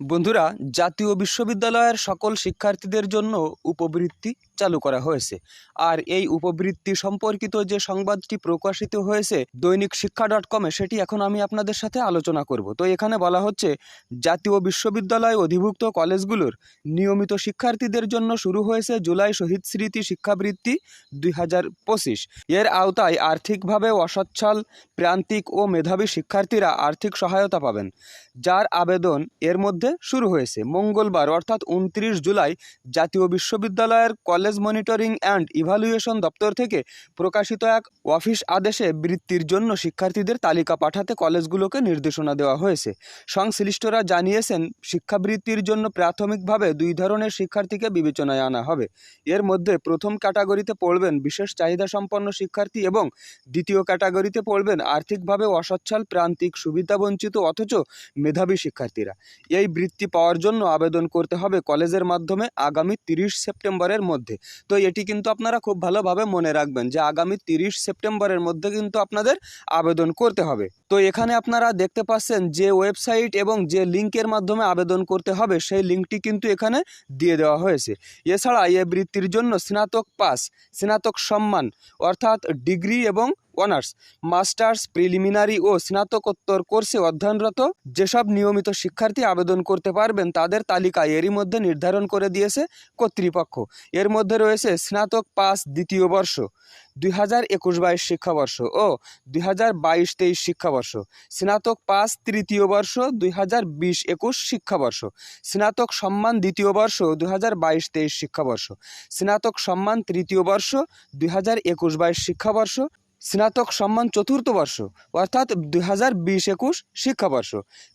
বন্ধুরা, জাতীয় বিশ্ববিদ্যালয়ের সকল শিক্ষার্থীদের জন্য উপবৃত্তি চালু করা হয়েছে। আর এই উপবৃত্তি সম্পর্কিত যে সংবাদটি প্রকাশিত হয়েছে দৈনিক শিক্ষা ডট কমে সেটি এখন আমি আপনাদের সাথে আলোচনা করব। তো এখানে বলা হচ্ছে, জাতীয় বিশ্ববিদ্যালয় অধিভুক্ত কলেজগুলোর নিয়মিত শিক্ষার্থীদের জন্য শুরু হয়েছে জুলাই শহীদ স্মৃতি শিক্ষাবৃত্তি দুই হাজার পঁচিশ। এর আওতায় আর্থিকভাবে অসচ্ছল, প্রান্তিক ও মেধাবী শিক্ষার্থীরা আর্থিক সহায়তা পাবেন। যার আবেদন এর মধ্যে শুরু হয়েছে। মঙ্গলবার, অর্থাৎ উনত্রিশ জুলাই, জাতীয় বিশ্ববিদ্যালয়ের কলেজ মনিটরিং অ্যান্ড ইভালুয়েশন দপ্তর থেকে প্রকাশিত এক অফিস আদেশে বৃত্তির জন্য শিক্ষার্থীদের তালিকা পাঠাতে কলেজগুলোকে নির্দেশনা দেওয়া হয়েছে। সংশ্লিষ্টরা জানিয়েছেন, শিক্ষাবৃত্তির জন্য প্রাথমিকভাবে দুই ধরনের শিক্ষার্থীকে বিবেচনায় আনা হবে। এর মধ্যে প্রথম ক্যাটাগরিতে পড়বেন বিশেষ চাহিদা সম্পন্ন শিক্ষার্থী এবং দ্বিতীয় ক্যাটাগরিতে পড়বেন আর্থিকভাবে অসচ্ছল, প্রান্তিক, সুবিধাবঞ্চিত, অথচ মেধাবী শিক্ষার্থীরা। এই বৃত্তি পাওয়ার জন্য আবেদন করতে হবে কলেজের মাধ্যমে আগামী তিরিশ সেপ্টেম্বরের মধ্যে। তো এটি কিন্তু আপনারা খুব ভালোভাবে মনে রাখবেন যে আগামী তিরিশ সেপ্টেম্বরের মধ্যে কিন্তু আপনাদের আবেদন করতে হবে। তো এখানে আপনারা দেখতে পাচ্ছেন যে ওয়েবসাইট এবং যে লিঙ্কের মাধ্যমে আবেদন করতে হবে সেই লিঙ্কটি কিন্তু এখানে দিয়ে দেওয়া হয়েছে। এছাড়া এই বৃত্তির জন্য স্নাতক পাস, স্নাতক সম্মান অর্থাৎ ডিগ্রি এবং অনার্স, মাস্টার্স, প্রিলিমিনারি ও স্নাতকোত্তর কোর্সে অধ্যয়নরত যেসব নিয়মিত শিক্ষার্থী আবেদন করতে পারবেন তাদের তালিকা এরই মধ্যে নির্ধারণ করে দিয়েছে কর্তৃপক্ষ। এর মধ্যে রয়েছে স্নাতক পাস দ্বিতীয় বর্ষ, দুই হাজার একুশ বাইশ শিক্ষাবর্ষ ও দুই হাজার বাইশ তেইশ শিক্ষাবর্ষ, স্নাতক পাস তৃতীয় বর্ষ, দুই হাজার বিশ একুশ শিক্ষাবর্ষ, স্নাতক সম্মান দ্বিতীয় বর্ষ, দুই হাজার বাইশ তেইশ শিক্ষাবর্ষ, স্নাতক সম্মান তৃতীয় বর্ষ, দুই হাজার একুশ বাইশ শিক্ষাবর্ষ স্নাতক সম্মান চতুর্থ বর্ষ, অর্থাৎ দুই হাজার বিশ একুশ শিক্ষাবর্ষ।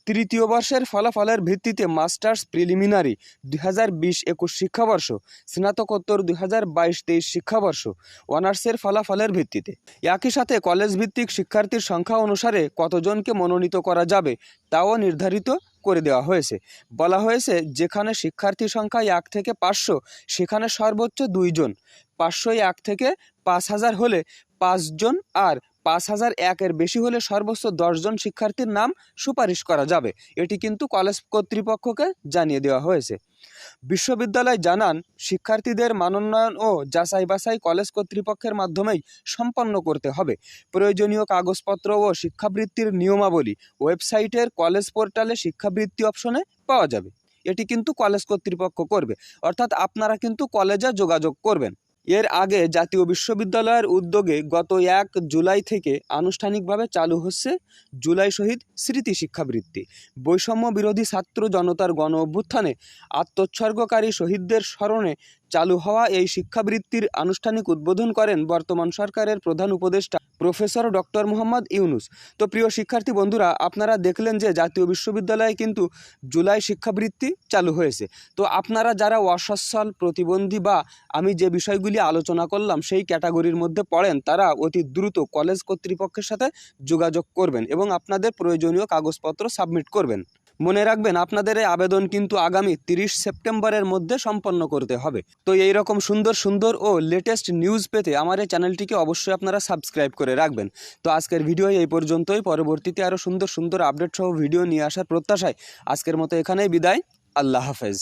তৃতীয় বর্ষের ফলাফলের ভিত্তিতে মাস্টার্স প্রিলিমিনারি, দুই হাজার বিশ একুশ শিক্ষাবর্ষ, স্নাতকোত্তর দুই হাজার বাইশ তেইশ শিক্ষাবর্ষ, অনার্সের ফলাফলের ভিত্তিতে। একই সাথে কলেজ ভিত্তিক শিক্ষার্থীর সংখ্যা অনুসারে কতজনকে মনোনীত করা যাবে, তাও নির্ধারিত করে দেওয়া হয়েছে। বলা হয়েছে, যেখানে শিক্ষার্থী সংখ্যা এক থেকে পাঁচশো, সেখানে সর্বোচ্চ দুইজন। পাঁচশো এক থেকে পাঁচ হাজার হলে পাঁচজন আর পাঁচ হাজার একের বেশি হলে সর্বোচ্চ দশজন শিক্ষার্থীর নাম সুপারিশ করা যাবে। এটি কিন্তু কলেজ কর্তৃপক্ষকে জানিয়ে দেওয়া হয়েছে। বিশ্ববিদ্যালয় জানান, শিক্ষার্থীদের মানোন্নয়ন ও যাচাই বাছাই কলেজ কর্তৃপক্ষের মাধ্যমেই সম্পন্ন করতে হবে। প্রয়োজনীয় কাগজপত্র ও শিক্ষাবৃত্তির নিয়মাবলী ওয়েবসাইটের কলেজ পোর্টালে শিক্ষাবৃত্তি অপশনে পাওয়া যাবে। এটি কিন্তু কলেজ কর্তৃপক্ষ করবে। অর্থাৎ আপনারা কিন্তু কলেজে যোগাযোগ করবেন। এর আগে জাতীয় বিশ্ববিদ্যালয়ের উদ্যোগে গত এক জুলাই থেকে আনুষ্ঠানিকভাবে চালু হচ্ছে জুলাই শহীদ স্মৃতি শিক্ষাবৃত্তি বৈষম্য বিরোধী ছাত্র জনতার গণ অভ্যুত্থানে আত্মোৎসর্গকারী শহীদদের স্মরণে চালু হওয়া এই শিক্ষাবৃত্তির আনুষ্ঠানিক উদ্বোধন করেন বর্তমান সরকারের প্রধান উপদেষ্টা প্রফেসর ডক্টর মোহাম্মদ ইউনুস। তো প্রিয় শিক্ষার্থী বন্ধুরা, আপনারা দেখলেন যে জাতীয় বিশ্ববিদ্যালয়ে কিন্তু জুলাই শিক্ষাবৃত্তি চালু হয়েছে। তো আপনারা যারা অসচ্ছল, প্রতিবন্ধী বা আমি যে বিষয়গুলি আলোচনা করলাম, সেই ক্যাটাগরির মধ্যে পড়েন, তারা অতি দ্রুত কলেজ কর্তৃপক্ষের সাথে যোগাযোগ করবেন এবং আপনাদের প্রয়োজনীয় কাগজপত্র সাবমিট করবেন। মনে রাখবেন, আপনাদের এই আবেদন কিন্তু আগামী তিরিশ সেপ্টেম্বরের মধ্যে সম্পন্ন করতে হবে। তো এই রকম সুন্দর সুন্দর ও লেটেস্ট নিউজ পেতে আমার এই চ্যানেলটিকে অবশ্যই আপনারা সাবস্ক্রাইব করে রাখবেন। তো আজকের ভিডিও এই পর্যন্তই। পরবর্তীতে আরও সুন্দর সুন্দর আপডেট সহ ভিডিও নিয়ে আসার প্রত্যাশায় আজকের মতো এখানেই বিদায়। আল্লাহ হাফেজ।